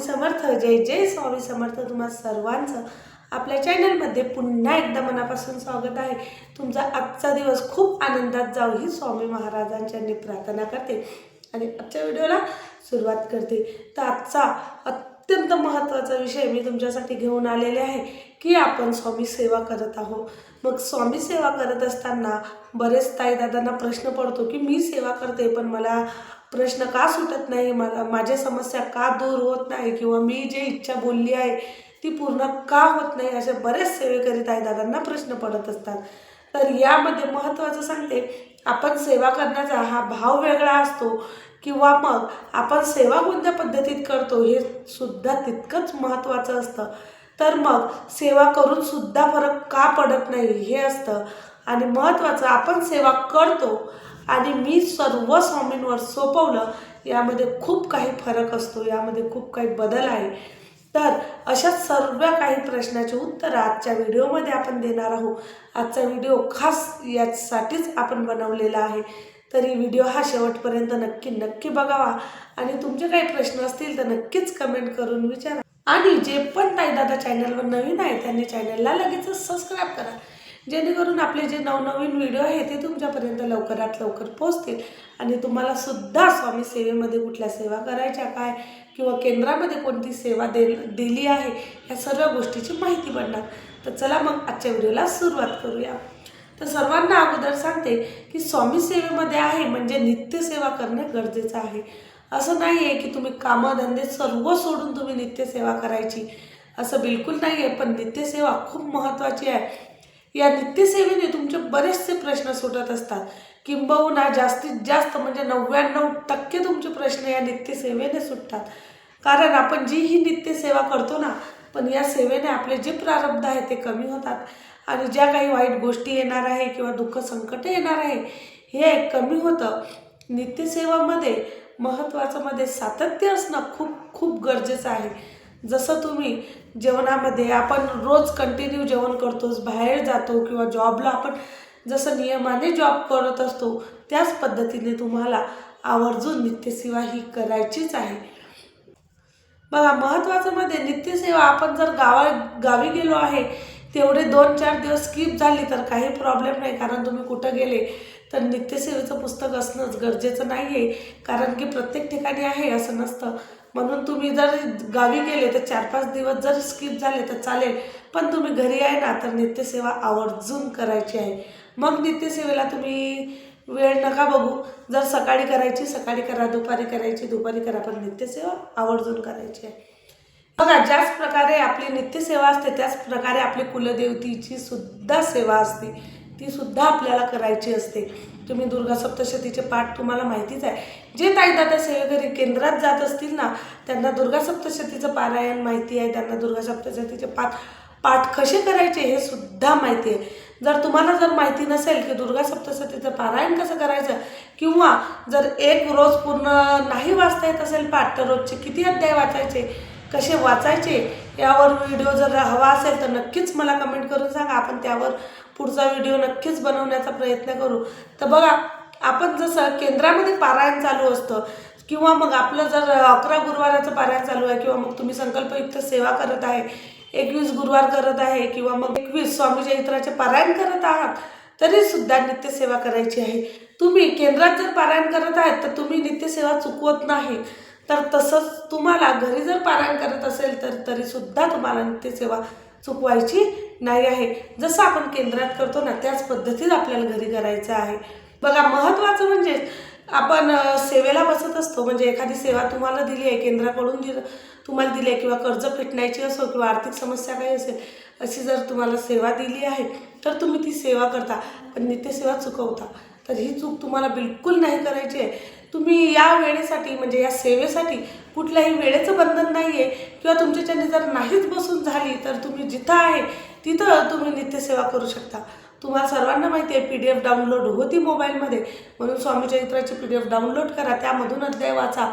स्वामी समर्थ. जय जय स्वामी समर्थ तुम्हा सर्वांचं. आपल्या चॅनलमध्ये पुन्हा एकदा मनापासून स्वागत आहे. तुमचा आजचा दिवस खूप आनंदात जाऊ ही स्वामी महाराजांच्यांनी प्रार्थना करते आणि आजच्या व्हिडिओला सुरुवात करते. तर आजचा अत्यंत महत्त्वाचा विषय मी तुमच्यासाठी घेऊन आलेले आहे की आपण स्वामी सेवा करत आहोत. मग स्वामी सेवा करत असताना बरेच ताई दादांना प्रश्न पडतो की मी सेवा करते पण मला प्रश्न का सुटत नाही? मला माझ्या समस्या का दूर होत नाही? किंवा मी जे इच्छा बोलली आहे ती पूर्ण का होत नाही? असे बरेच सेवेकरी ताई दादांना प्रश्न पडत असतात. तर यामध्ये महत्त्वाचं सांगते आपण सेवा करण्याचा हा भाव वेगळा असतो. किंवा मग आपण सेवा कोणत्या पद्धतीत करतो हे सुद्धा तितकंच महत्त्वाचं असतं. तर मग सेवा करून सुद्धा फरक का पडत नाही हे असतं. आणि महत्त्वाचं आपण सेवा करतो आणि मी सर्व स्वामींवर सोपवलं यामध्ये खूप काही फरक असतो यामध्ये खूप काही बदल आहे. तर अशा सर्व काही प्रश्नाचे उत्तर आजच्या व्हिडिओमध्ये आपण देणार आहोत. आजचा व्हिडिओ खास यासाठीच आपण बनवलेला आहे. तरी व्हिडिओ हा शेवटपर्यंत नक्की नक्की बघावा. आणि तुमचे काही प्रश्न असतील तर नक्कीच कमेंट करून विचारा. आणि जे पण ताई दादा चॅनलवर नवीन आहे त्यांनी चॅनलला लगेच सबस्क्राईब करा. जेणेकरून आपले जे नवनवीन व्हिडिओ आहे ते तुमच्यापर्यंत लवकरात लवकर पोहोचतील. आणि तुम्हाला सुद्धा स्वामी सेवेमध्ये कुठल्या सेवा करायच्या काय किंवा केंद्रामध्ये कोणती सेवा दे दिली आहे या सर्व गोष्टीची माहिती पडणार तर चला मग आजच्या व्हिडिओला सुरुवात करूया. तर सर्वांना अगोदर सांगते की स्वामी सेवेमध्ये आहे म्हणजे नित्यसेवा करणे गरजेचं आहे. असं नाही आहे की तुम्ही कामधंदे सर्व सोडून तुम्ही नित्यसेवा करायची. असं बिलकुल नाही आहे पण नित्यसेवा खूप महत्त्वाची आहे. या नित्यसेवेने तुमचे बरेचसे प्रश्न सुटत असतात. किंबहुना जास्तीत जास्त म्हणजे नव्याण्णव टक्के तुमचे प्रश्न या नित्यसेवेने सुटतात. कारण आपण जी ही नित्यसेवा करतो ना पण या सेवेने आपले जे प्रारब्ध आहे ते कमी होतात. आणि ज्या काही वाईट गोष्टी येणार आहे किंवा दुःख संकट येणार आहे हे कमी होतं. नित्यसेवामध्ये महत्त्वाचं मध्ये सातत्य असणं खूप खूप गरजेचं आहे. जसं तुम्ही जेवणामध्ये आपण रोज कंटिन्यू जेवण करतोच बाहेर जातो किंवा जॉबला आपण जसं नियमाने जॉब करत असतो त्याच पद्धतीने तुम्हाला आवर्जून नित्यसेवा ही करायचीच आहे. बघा महत्त्वाचं मध्ये नित्यसेवा आपण जर गावा गावी गेलो आहे तेवढे दोन चार दिवस स्किप झाली तर काही प्रॉब्लेम नाही कारण तुम्ही कुठं गेले तर नित्यसेवेचं पुस्तक असणंच गरजेचं नाही आहे कारण की प्रत्येक ठिकाणी आहे असं नसतं. म्हणून तुम्ही जर गावी गेले तर चार पाच दिवस जर स्किप झाले तर चालेल पण तुम्ही घरी आहे ना तर नित्यसेवा आवर्जून करायची आहे. मग नित्यसेवेला तुम्ही वेळ नका बघू. जर सकाळी करायची सकाळी करा दुपारी करायची दुपारी करा पण नित्यसेवा आवर्जून करायची आहे. बघा ज्याच प्रकारे आपली नित्यसेवा असते त्याच प्रकारे आपली कुलदेवतीची सुद्धा सेवा असते. ती सुद्धा आपल्याला करायची असते. तुम्ही दुर्गा सप्तशतीचे पाठ तुम्हाला माहितीच आहे. जे ताई दादा सेवेकरी केंद्रात जात असतील ना त्यांना दुर्गा सप्तशतीचं पारायण माहिती आहे. त्यांना दुर्गा सप्तशतीचे पाठ पाठ कसे करायचे हे सुद्धा माहिती आहे. जर तुम्हाला जर माहिती नसेल की दुर्गा सप्तशतीचं पारायण कसं करायचं किंवा जर एक रोज पूर्ण नाही वाचता येत असेल पाठ तर रोजचे किती अध्याय वाचायचे? कसे वाचायचे यावर व्हिडिओ जर हवा असेल तर नक्कीच मला कमेंट करून सांगा. आपण त्यावर पुढचा व्हिडिओ नक्कीच बनवण्याचा प्रयत्न करू. तर बघा आपण जसं केंद्रामध्ये पारायण चालू असतं किंवा मग आपलं जर अकरा गुरुवाराचं पारायण चालू आहे किंवा मग तुम्ही संकल्पयुक्त सेवा करत आहे एकवीस गुरुवार करत आहे किंवा मग एकवीस स्वामी चरित्राचे पारायण करत आहात तरी सुद्धा नित्यसेवा करायची आहे. तुम्ही केंद्रात जर पारायण करत आहात तर तुम्ही नित्यसेवा चुकवत नाही तर तसंच तुम्हाला घरी जर पारायण करत असेल तर तरीसुद्धा तुम्हाला नित्यसेवा चुकवायची नाही आहे. जसं आपण केंद्रात करतो ना त्याच पद्धतीत आपल्याला घरी करायचं आहे. बघा महत्त्वाचं म्हणजे आपण सेवेला बसत असतो. म्हणजे एखादी सेवा तुम्हाला दिली आहे केंद्राकडून दिलं तुम्हाला दिली आहे किंवा कर्ज फिटण्याची असो किंवा आर्थिक समस्या काही असेल अशी जर तुम्हाला सेवा दिली आहे तर तुम्ही ती सेवा करता. पण नित्यसेवा चुकवता. तर ही चूक तुम्हाला बिलकुल नाही करायची आहे. तुम्ही या वेळेसाठी म्हणजे या सेवेसाठी कुठल्याही वेळेचं बंधन नाही आहे किंवा तुमच्याच्याने जर नाहीच बसून झाली तर तुम्ही जिथं आहे तिथं तुम्ही नित्यसेवा करू शकता. तुम्हाला सर्वांना माहिती आहे पी डी एफ डाउनलोड होती मोबाईलमध्ये. म्हणून स्वामी चरित्राची पी डी एफ डाउनलोड करा त्यामधून अध्याय वाचा.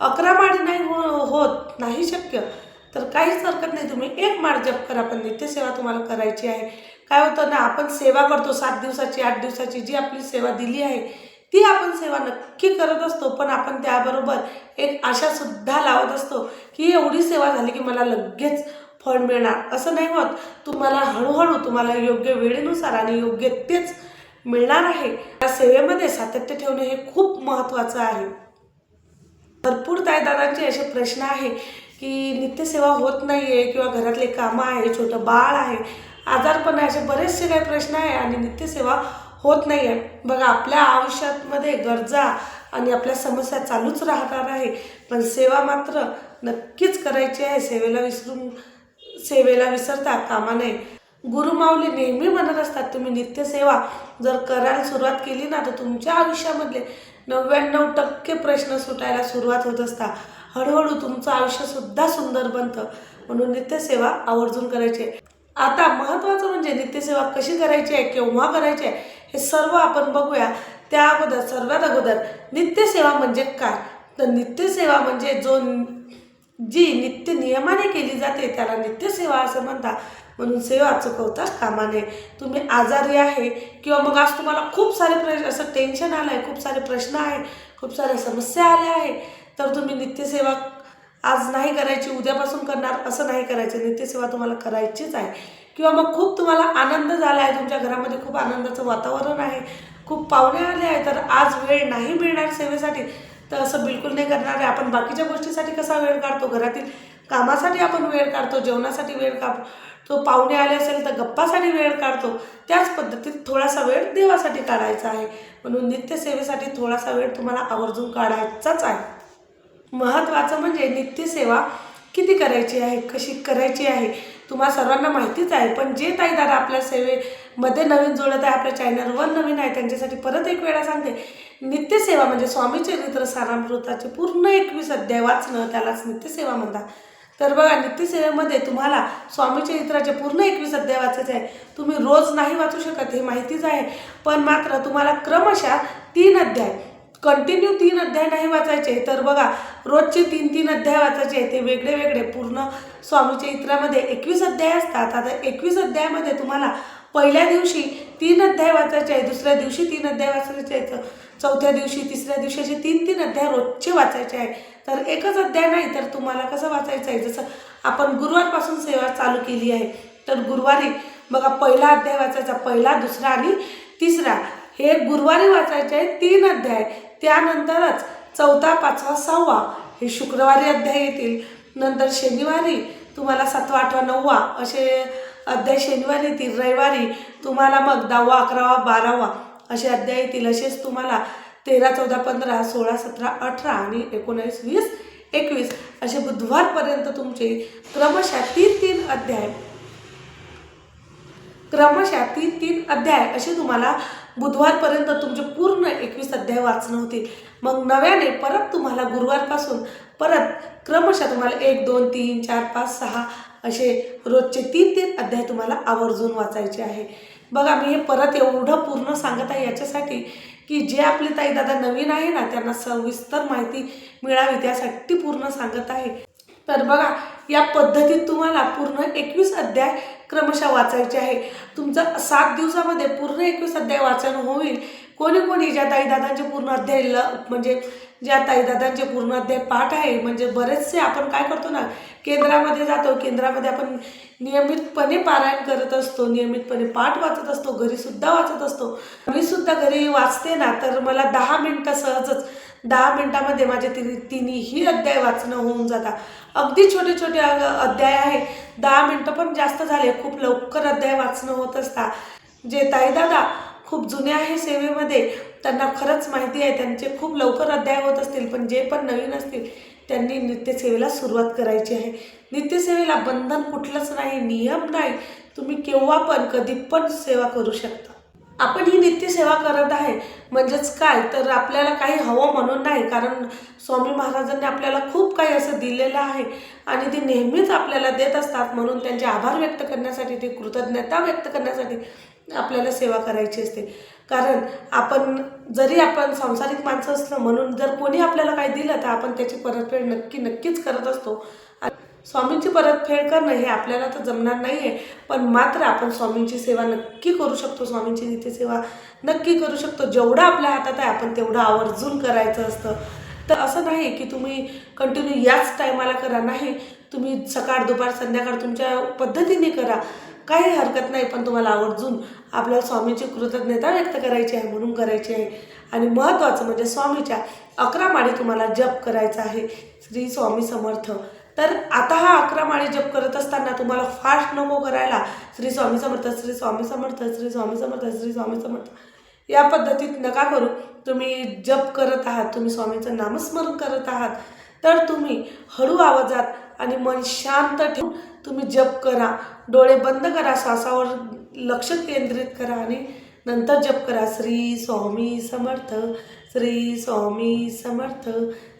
अकरा माडी नाही हो होत नाही शक्य. तर काहीच हरकत नाही तुम्ही एक माळ जप करा पण नित्यसेवा तुम्हाला करायची आहे. काय होतं ना आपण सेवा करतो सात दिवसाची आठ दिवसाची जी आपली सेवा दिली आहे ती आपण सेवा नक्की करत असतो पण आपण त्याबरोबर एक आशासुद्धा लावत असतो की एवढी सेवा झाली की मला लगेच फळ मिळणार. असं नाही होत. तुम्हाला हळूहळू तुम्हाला योग्य वेळेनुसार आणि योग्य तेच मिळणार आहे. या सेवेमध्ये सातत्य ठेवणे हे खूप महत्त्वाचं आहे. भरपूर तायदानांचे असे प्रश्न आहे की नित्यसेवा होत नाही आहे किंवा घरातले कामं आहे छोटं बाळ आहे आजारपण आहे असे बरेचसे काही प्रश्न आहे आणि नित्यसेवा होत नाही आहे बघा आपल्या आयुष्यामध्ये गरजा आणि आपल्या समस्या चालूच राहणार आहे पण सेवा मात्र नक्कीच करायची आहे. सेवेला विसरून सेवेला विसरता कामा नये. गुरुमाऊली नेहमी म्हणत असतात तुम्ही नित्यसेवा जर करायला सुरुवात केली ना तर तुमच्या आयुष्यामधले नव्याण्णव टक्के प्रश्न सुटायला सुरुवात होत असता हळूहळू तुमचं आयुष्यसुद्धा सुंदर बनतं. म्हणून नित्यसेवा आवर्जून करायची. आहे. आता महत्त्वाचं म्हणजे नित्यसेवा कशी करायची आहे केव्हा करायची आहे हे सर्व आपण बघूया. त्या अगोदर सर्वात अगोदर नित्यसेवा म्हणजे काय? तर नित्यसेवा म्हणजे जो जी नित्य नियमाने केली जाते त्याला नित्यसेवा असं म्हणतात. म्हणून सेवा चुकवता कामा नये. तुम्ही आजारी आहे किंवा मग आज तुम्हाला खूप सारे प्रश्न असं टेन्शन आलं आहे खूप सारे प्रश्न आहे खूप साऱ्या समस्या आल्या आहे तर तुम्ही नित्यसेवा आज नाही करायची उद्यापासून करणार असं नाही करायचं. नित्यसेवा तुम्हाला करायचीच आहे. किंवा मग खूप तुम्हाला आनंद झाला आहे. तुमच्या घरामध्ये खूप आनंदाचं वातावरण आहे. खूप पाहुणे आले आहे तर आज वेळ नाही मिळणार सेवेसाठी. तर असं बिलकुल नाही करणार आहे. आपण बाकीच्या गोष्टीसाठी कसा वेळ काढतो? घरातील कामासाठी आपण वेळ काढतो. जेवणासाठी वेळ काढतो. तो पाहुणे आले असेल तर गप्पासाठी वेळ काढतो. त्याच पद्धतीत थोडासा वेळ देवासाठी काढायचा आहे. म्हणून नित्यसेवेसाठी थोडासा वेळ तुम्हाला आवर्जून काढायचाच आहे. महत्त्वाचं म्हणजे नित्यसेवा किती करायची आहे कशी करायची आहे तुम्हाला सर्वांना माहितीच आहे पण जे ताई दादा आपल्या सेवेमध्ये नवीन जोडत आहे आपल्या चॅनलवर नवीन आहे त्यांच्यासाठी परत एक वेळा सांगते नित्यसेवा म्हणजे स्वामी चरित्र सारामृताचे पूर्ण एकवीस अध्याय वाचणं त्यालाच नित्यसेवा म्हणतात. तर बघा नित्यसेवेमध्ये तुम्हाला स्वामी चरित्राचे पूर्ण एकवीस अध्याय वाचायचे आहे. तुम्ही रोज नाही वाचू शकत हे माहितीच आहे. पण मात्र तुम्हाला क्रमशः तीन अध्याय कंटिन्यू तीन अध्याय नाही वाचायचे. तर बघा रोजचे तीन तीन अध्याय वाचायचे. ते वेगळे वेगळे पूर्ण स्वामी चरित्रामध्ये एकवीस अध्याय असतात. आता एकवीस अध्यायामध्ये तुम्हाला पहिल्या दिवशी तीन अध्याय वाचायचे आहे दुसऱ्या दिवशी तीन अध्याय वाचायचे आहेत चौथ्या दिवशी तिसऱ्या दिवशी असे तीन तीन अध्याय रोजचे वाचायचे आहे. तर एकच अध्याय नाही तर तुम्हाला कसं वाचायचं आहे? जसं आपण गुरुवारपासून सेवा चालू केली आहे तर गुरुवारी बघा पहिला अध्याय वाचायचा पहिला दुसरा आणि तिसरा. हे गुरुवारी वाचायचे आहे तीन अध्याय. त्यानंतरच चौथा पाचवा सहावा हे शुक्रवारी अध्याय येतील. नंतर शनिवारी तुम्हाला सातवा आठवा नववा असे अध्याय शनिवारी येतील. रविवारी तुम्हाला मग दहावा अकरावा बारावा असे अध्याय येतील. असेच तुम्हाला तेरा चौदा पंधरा सोळा सतरा अठरा आणि एकोणावीस वीस एकवीस असे बुधवारपर्यंत तुमचे क्रमशः तीन तीन अध्याय. क्रमशः तीन तीन अध्याय असे तुम्हाला बुधवारपर्यंत तुमचे पूर्ण एकवीस अध्याय वाचणं होतील. मग नव्याने परत तुम्हाला गुरुवारपासून परत क्रमशः तुम्हाला एक दोन तीन चार पाच सहा असे रोजचे तीन तीन अध्याय तुम्हाला आवर्जून वाचायचे आहे. बघा मी हे परत एवढं पूर्ण सांगत आहे याच्यासाठी की जे आपले ताई दादा नवीन आहे ना त्यांना सविस्तर माहिती मिळावी त्यासाठी पूर्ण सांगत आहे. तर बघा या पद्धतीत तुम्हाला पूर्ण एकवीस अध्याय क्रमशः वाचायचे आहे. तुमचं सात दिवसामध्ये पूर्ण एकवीस अध्याय वाचन होईल. कोणी कोणी ज्या ताईदादांचे पूर्ण अध्याय ल म्हणजे ज्या ताईदादांचे पूर्ण अध्याय पाठ आहे म्हणजे बरेचसे आपण काय करतो ना केंद्रामध्ये जातो केंद्रामध्ये आपण नियमितपणे पारायण करत असतो नियमितपणे पाठ वाचत असतो घरीसुद्धा वाचत असतो. मी सुद्धा घरी वाचते ना तर मला दहा मिनटं सहजच दहा मिनटामध्ये माझे ति तिन्हीही अध्याय वाचणं होऊन जातात. अगदी छोटे छोटे अध्याय आहे दहा मिनटं पण जास्त झाले खूप लवकर अध्याय वाचणं होत असतात. जे ताईदादा खूप जुने आहे सेवेमध्ये त्यांना खरंच माहिती आहे त्यांचे खूप लवकर अध्याय होत असतील पण जे पण नवीन असतील त्यांनी नित्यसेवेला सुरुवात करायची आहे. नित्यसेवेला बंधन कुठलंच नाही नियम नाही. तुम्ही केव्हा पण कधी पण सेवा करू शकता. आपण ही नित्यसेवा करत आहे. म्हणजेच काय? तर आपल्याला काही हवं म्हणून नाही. कारण स्वामी महाराजांनी आपल्याला खूप काही असं दिलेलं आहे. आणि ते नेहमीच आपल्याला देत असतात. म्हणून त्यांचे आभार व्यक्त करण्यासाठी ते कृतज्ञता व्यक्त करण्यासाठी आपल्याला सेवा करायची असते. कारण आपण जरी आपण सांसारिक माणसं असलं म्हणून जर कोणी आपल्याला काही दिलं तर आपण त्याची परतफेड नक्की नक्कीच करत असतो. स्वामींची परतफेड करणं हे आपल्याला तर जमणार नाही आहे पण मात्र आपण स्वामींची सेवा नक्की करू शकतो. स्वामींची नित्यसेवा नक्की करू शकतो. जेवढं आपल्या हातात आहे आपण तेवढं आवर्जून करायचं असतं. तर असं नाही की तुम्ही कंटिन्यू याच टायमाला करा. नाही तुम्ही सकाळ दुपार संध्याकाळ तुमच्या पद्धतीने करा. काही हरकत नाही पण तुम्हाला आवर्जून आपल्याला स्वामीची कृतज्ञता व्यक्त करायची आहे म्हणून करायची आहे. आणि महत्त्वाचं म्हणजे स्वामीच्या अकरा माळी तुम्हाला जप करायचा आहे. श्री स्वामी समर्थ. तर आता हा अकरा माळे जप करत असताना तुम्हाला फास्ट नको करायला श्री स्वामी समर्थ श्री स्वामी समर्थ श्री स्वामी समर्थ श्री स्वामी समर्थ. या पद्धतीत नका करू. तुम्ही जप करत आहात तुम्ही स्वामीचं नामस्मरण करत आहात तर तुम्ही हळू आवाजात आणि मन शांत ठेवून तुम्ही जप करा. डोळे बंद करा श्वासावर लक्ष केंद्रित करा आणि नंतर जप करा. श्री स्वामी समर्थ श्री स्वामी समर्थ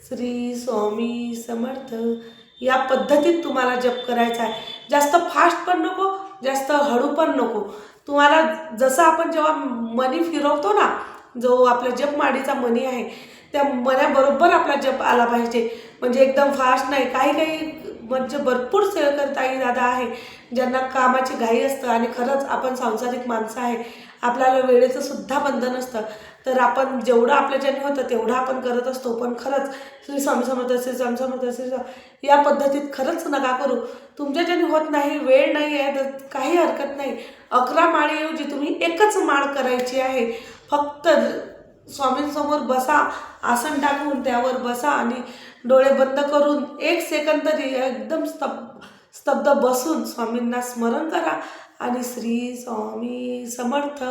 श्री स्वामी समर्थ. या पद्धतीत तुम्हाला जप करायचा आहे. जास्त फास्ट पण नको जास्त हळू पण नको. तुम्हाला जसं आपण जेव्हा मनी फिरवतो ना जो आपलं जप माडीचा मनी आहे त्या मन्याबरोबर आपला जप आला पाहिजे. म्हणजे एकदम फास्ट नाही. काही काही म्हणजे भरपूर सेवेकरताई दादा आहे ज्यांना कामाची घाई असतं आणि खरंच आपण सांसारिक माणसं आहे. आपल्याला वेळेचं सुद्धा बंधन असतं. तर आपण जेवढं आपल्याच्याने होतं तेवढं आपण करत असतो. पण खरंच श्री स्वामी समर्थ श्री स्वामी समर्थ श्री स्वामी या पद्धतीत खरंच नका करू. तुमच्याच्याने होत नाही वेळ नाही आहे तर काही हरकत नाही. अकरा माळीऐवजी तुम्ही एकच माळ करायची आहे. फक्त स्वामींसमोर बसा आसन टाकून त्यावर बसा आणि डोळे बंद करून एक सेकंद तरी एकदम स्तब्ध स्तब्ध बसून स्वामींना स्मरण करा. आणि श्री स्वामी समर्थ.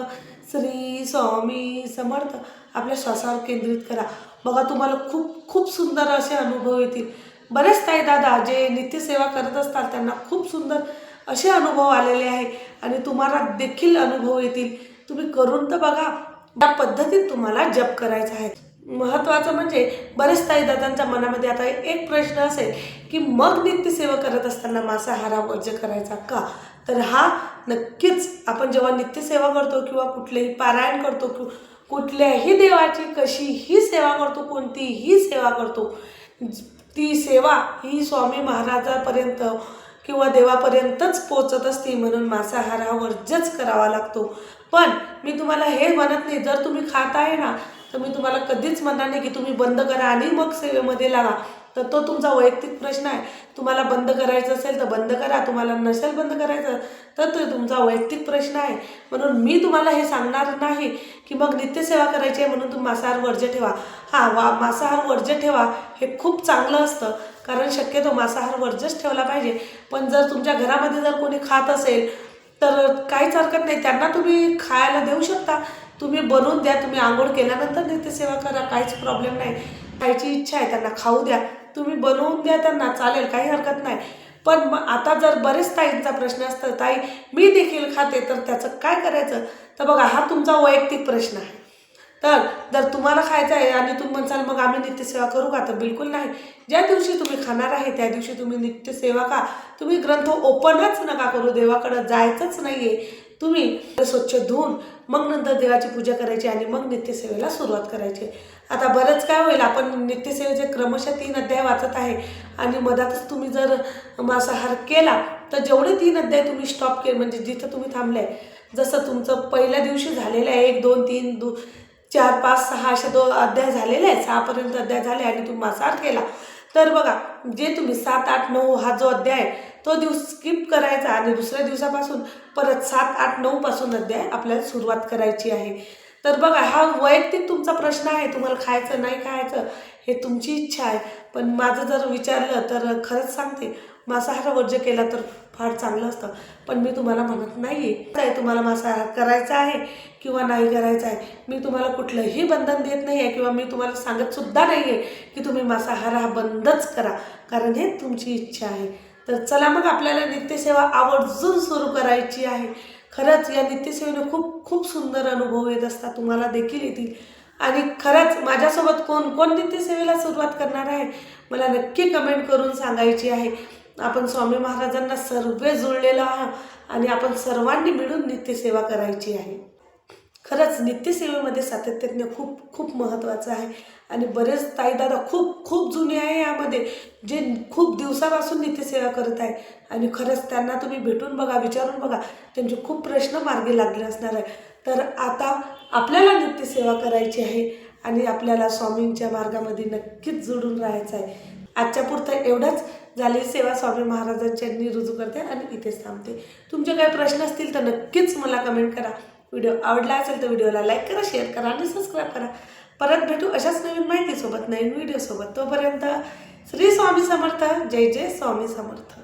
श्री स्वामी समर्थ आपल्या श्वासावर केंद्रित करा. बघा तुम्हाला खूप खूप सुंदर असे अनुभव येतील. बरेच ताई दादा जे नित्यसेवा करत असतात त्यांना खूप सुंदर असे अनुभव आलेले आहे आणि तुम्हाला देखील अनुभव येतील. तुम्ही करून तर बघा या पद्धतीत तुम्हाला जप करायचा आहे. महत्त्वाचं म्हणजे बरेच ताई दादांच्या मनामध्ये आता एक प्रश्न असेल की मग नित्यसेवा करत असताना मांसाहारा वर्ज करायचा का? तर हा नक्कीच आपण जेव्हा नित्यसेवा करतो किंवा कुठलेही पारायण करतो कि कुठल्याही देवाची कशीही सेवा करतो कोणतीही सेवा करतो ती सेवा ही स्वामी महाराजापर्यंत किंवा देवापर्यंतच पोचत असते म्हणून मांसाहार हा वर्जच करावा लागतो. पण मी तुम्हाला हे म्हणत नाही जर तुम्ही खात आहे ना तर मी तुम्हाला कधीच म्हणणार नाही की तुम्ही बंद करा आणि मग सेवेमध्ये लागा. तर तो तुमचा वैयक्तिक प्रश्न आहे. तुम्हाला बंद करायचं असेल तर बंद करा. तुम्हाला नसेल बंद करायचं तर तो तुमचा वैयक्तिक प्रश्न आहे. म्हणून मी तुम्हाला हे सांगणार नाही की मग नित्यसेवा करायची आहे म्हणून तुम्ही मांसाहार वर्ज्य ठेवा. हां वा मांसाहार वर्ज्य ठेवा हे खूप चांगलं असतं. कारण शक्यतो मांसाहार वर्जच ठेवला पाहिजे. पण जर तुमच्या घरामध्ये जर कोणी खात असेल तर काहीच हरकत नाही. त्यांना तुम्ही खायला देऊ शकता. तुम्ही बनवून द्या. तुम्ही आंघोळ केल्यानंतर नित्यसेवा करा. काहीच प्रॉब्लेम नाही. खायची इच्छा आहे त्यांना खाऊ द्या. तुम्ही बनवून द्या त्यांना चालेल काही हरकत नाही. पण मग आता जर बरेच ताईंचा प्रश्न असतं ताई मी देखील खाते तर त्याचं काय करायचं? तर बघा हा तुमचा वैयक्तिक प्रश्न आहे. तर जर तुम्हाला खायचं आहे आणि तुम्ही म्हणसाल मग आम्ही नित्यसेवा करू का? तर बिलकुल नाही. ज्या दिवशी तुम्ही खाणार आहे त्या दिवशी तुम्ही नित्यसेवा का तुम्ही ग्रंथ ओपनच नका करू देवाकडं जायचंच नाही आहे तुम्ही स्वच्छ धुवून मग नंतर देवाची पूजा करायची आणि मग नित्यसेवेला सुरुवात करायची. आता बरंच काय होईल आपण नित्यसेवेचे क्रमशः तीन अध्याय वाचत आहे. आणि मधातच तुम्ही जर मांसाहार केला तर जेवढे तीन अध्याय तुम्ही स्टॉप केले म्हणजे जिथं तुम्ही थांबले जसं तुमचं पहिल्या दिवशी झालेलं आहे एक दोन तीन दो चार पाच सहा असे दो अध्याय झालेले आहेत सहापर्यंत अध्याय झाले आणि तुम्ही मांसाहार केला. तर बघा जे तुम्ही सात आठ नऊ हा जो अध्याय आहे तो दिवस स्किप करायचा आणि दुसऱ्या दिवसापासून परत सात आठ नऊपासून अध्याय आपल्याला सुरुवात करायची आहे. तर बघा हा वैयक्तिक तुमचा प्रश्न आहे. तुम्हाला खायचं नाही खायचं हे तुमची इच्छा आहे. पण माझं जर विचारलं तर खरंच सांगते मांसाहार वर्ज्य केला तर फार चांगलं असतं. पण मी तुम्हाला म्हणत नाही आहे तुम्हाला मांसाहार करायचा आहे किंवा नाही करायचा आहे. मी तुम्हाला कुठलंही बंधन देत नाही आहे किंवा मी तुम्हाला सांगतसुद्धा नाही आहे की तुम्ही मांसाहार हा बंदच करा. कारण हे तुमची इच्छा आहे. तर चला मग आपल्याला नित्यसेवा आवर्जून सुरू करायची आहे. खरंच या नित्यसेवेने खूप खूप सुंदर अनुभव येत असतात तुम्हाला देखील येतील. आणि खरंच माझ्यासोबत कोण कोण नित्यसेवेला सुरुवात करणार आहे? मला नक्की कमेंट करून सांगायची आहे. आपण स्वामी महाराजांना सर्व जुळलेलो आहोत आणि आपण सर्वांनी मिळून नित्यसेवा करायची आहे. खरंच नित्यसेवेमध्ये सातत्यज्ञ खूप खूप महत्त्वाचं आहे. आणि बरेच ताईदादा खूप खूप जुने आहे यामध्ये जे खूप दिवसापासून नित्यसेवा करत आहे. आणि खरंच त्यांना तुम्ही भेटून बघा विचारून बघा त्यांचे खूप प्रश्न मार्गी लागले असणार आहे. तर आता आपल्याला नित्यसेवा करायची आहे आणि आपल्याला स्वामींच्या मार्गामध्ये नक्कीच जुडून राहायचं आहे. आजच्या पुरतं एवढंच. झाली सेवा स्वामी महाराजांच्या रुजू करते आणि इथेच थांबते. तुमचे काही प्रश्न असतील तर नक्कीच मला कमेंट करा. व्हिडिओ आवडला असेल तर व्हिडिओला लाईक करा शेअर करा आणि सबस्क्राईब करा. परत भेटू अशाच नवीन माहितीसोबत नवीन व्हिडिओसोबत. तोपर्यंत श्री स्वामी समर्थ जय जय स्वामी समर्थ.